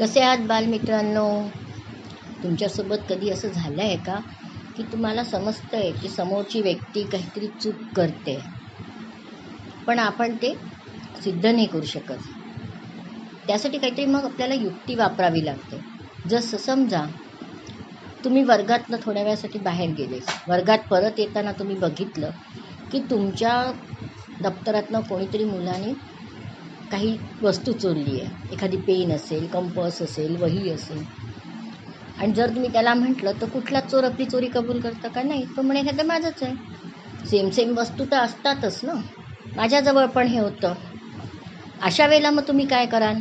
कसे आहात बालमित्रांनो? तुमच्यासोबत कधी असं झालं आहे का? की तुम्हाला समजतं आहे की समोरची व्यक्ती काहीतरी चूक करते. पण आपण ते सिद्ध नाही करू शकत. त्यासाठी काहीतरी मग आपल्याला युक्ती वापरावी लागते. जसं समजा तुम्ही वर्गातनं थोड्या वेळासाठी बाहेर गेले वर्गात परत येताना तुम्ही बघितलं की तुमच्या दप्तरातनं कोणीतरी मुलाने काही वस्तू चोरली आहे. एखादी पेन असेल कंपस असेल वही असेल. आणि जर तुम्ही त्याला म्हटलं तर कुठला चोर आपली चोरी कबूल करतं का? नाही तो म्हणे हे तर माझंच आहे. सेम सेम वस्तू तर असतातच ना. माझ्याजवळ पण हे होतं. अशा वेळेला मग तुम्ही काय कराल?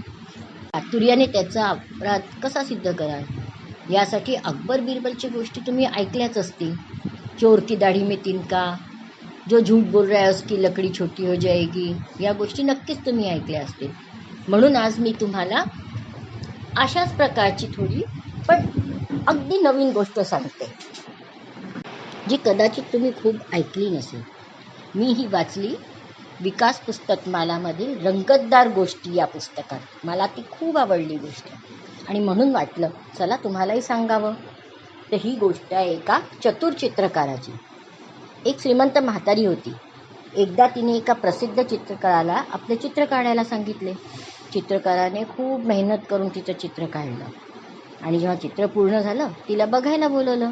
आतुर्याने त्याचा अपराध कसा सिद्ध कराल? यासाठी अकबर बिरबलची गोष्टी तुम्ही ऐकल्याच असतील. चोर की दाढी में तिनका जो झूठ बोल रहा है उसकी लकडी छोटी हो जाएगी या गोष्टी नक्कीच तुम्ही ऐकल्या असतील. म्हणून आज मी तुम्हाला अशाच प्रकारची थोडी पण अगदी नवीन गोष्ट सांगते जी कदाचित तुम्ही खूप ऐकली नसेल. मी ही वाचली विकास पुस्तकमालामधील रंगतदार गोष्टी या पुस्तकात. मला ती खूप आवडली गोष्ट. आणि म्हणून वाटलं चला तुम्हालाही सांगावं. तर ही गोष्ट आहे एका चतुर चित्रकाराची. एक श्रीमंत म्हातारी होती. एकदा तिने एका प्रसिद्ध चित्रकाराला आपले चित्र काढायला सांगितले. चित्रकाराने खूप मेहनत करून तिचं चित्र काढलं. आणि जेव्हा चित्र पूर्ण झालं तिला बघायला बोलवलं.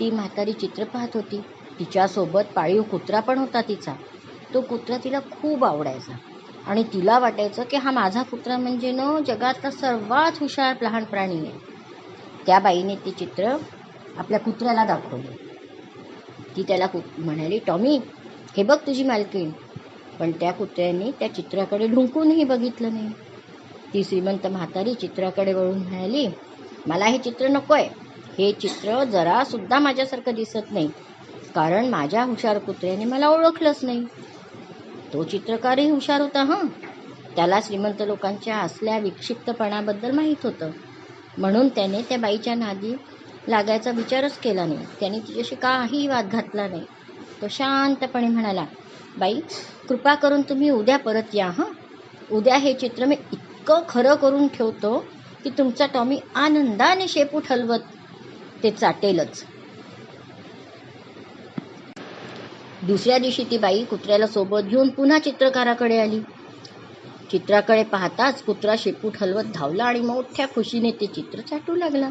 ती म्हातारी चित्र पाहत होती. तिच्यासोबत पाळीव कुत्रा पण होता तिचा. तो कुत्रा तिला खूप आवडायचा. आणि तिला वाटायचं की हा माझा कुत्रा म्हणजे न जगातला सर्वात हुशार लहान प्राणी आहे. त्या बाईने ते चित्र आपल्या कुत्र्याला दाखवले. ती त्याला कु म्हणाली टॉमी हे बघ तुझी मालकीण. पण त्या कुत्र्याने त्या चित्राकडे ढुंकूनही बघितलं नाही. ती श्रीमंत म्हातारी चित्राकडे वळून म्हणाली मला हे चित्र नको आहे हे चित्र जरासुद्धा माझ्यासारखं दिसत नाही. कारण माझ्या हुशार कुत्र्याने मला ओळखलंच नाही. तो चित्रकारही हुशार होता हां. त्याला श्रीमंत लोकांच्या असल्या विक्षिप्तपणाबद्दल माहीत होतं. म्हणून त्याने त्या बाईच्या नादी लागायचा विचारच केला नाही. त्याने तिच्याशी काही वाद घातला नाही. तो शांतपणे म्हणाला बाई कृपा करून तुम्ही उद्या परत या हां? उद्या हे चित्र मी इतकं खरं करून ठेवतो की तुमचा टॉमी आनंदाने शेपूट हलवत ते चाटेलच. दुसऱ्या दिवशी ती बाई कुत्र्याला सोबत घेऊन पुन्हा चित्रकाराकडे आली. चित्राकडे पाहताच कुत्रा शेपूट हलवत धावला आणि मोठ्या खुशीने ते चित्र चाटू लागला.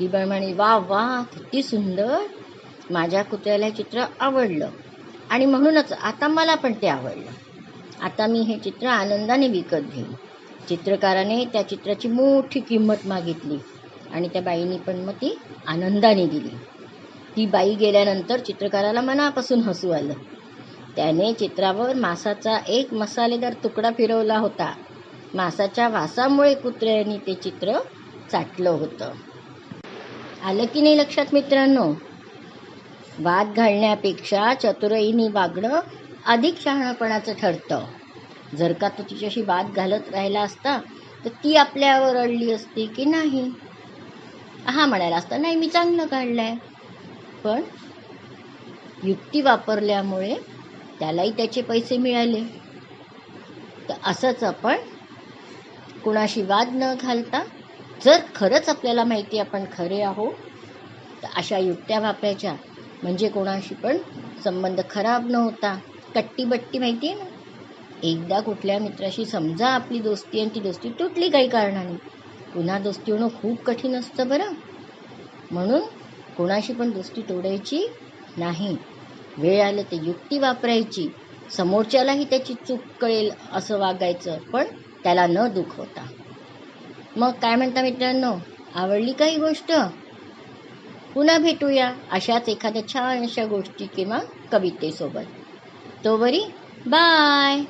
ती बाई म्हणे वा वा किती सुंदर. माझ्या कुत्र्याला हे चित्र आवडलं. आणि म्हणूनच आता मला पण ते आवडलं. आता मी हे चित्र आनंदाने विकत घेईन. चित्रकाराने त्या चित्राची मोठी किंमत मागितली आणि त्या बाईने पण मग ती आनंदाने दिली. ती बाई गेल्यानंतर चित्रकाराला मनापासून हसू आलं. त्याने चित्रावर मासाचा एक मसालेदार तुकडा फिरवला होता. मासाच्या वासामुळे कुत्र्याने ते चित्र चाटलं होतं. आलं की नाही लक्षात मित्रांनो? वाद घालण्यापेक्षा चतुराईने वागणं अधिक शहाणपणाचं ठरतं. जर का तो तिच्याशी वाद घालत राहिला असता तर ती आपल्यावर अडली असती की नाही? हा म्हणायला असता नाही मी चांगलं काढलंय. पण युक्ती वापरल्यामुळे त्यालाही त्याचे पैसे मिळाले. तर असंच आपण कुणाशी वाद न घालता जर खरंच आपल्याला माहिती आपण खरे आहोत तर अशा युक्त्या वापरायच्या म्हणजे कोणाशी पण संबंध खराब न होता कट्टीबट्टी माहिती आहे ना? एकदा कुठल्या मित्राशी समजा आपली दोस्ती आणि ती दोस्ती तुटली काही कारणाने पुन्हा दोस्ती होणं खूप कठीण असतं बरं. म्हणून कोणाशी पण दोस्ती तोडायची नाही. वेळ आलं तर युक्ती वापरायची. समोरच्यालाही त्याची चूक कळेल असं वागायचं पण त्याला न दुखवता. मग काय म्हणता मित्रांनो? आवडली काही गोष्ट? पुन्हा भेटूया अशाच एखाद्या छान अशा गोष्टी किंवा कवितेसोबत. तो बरी? बाय!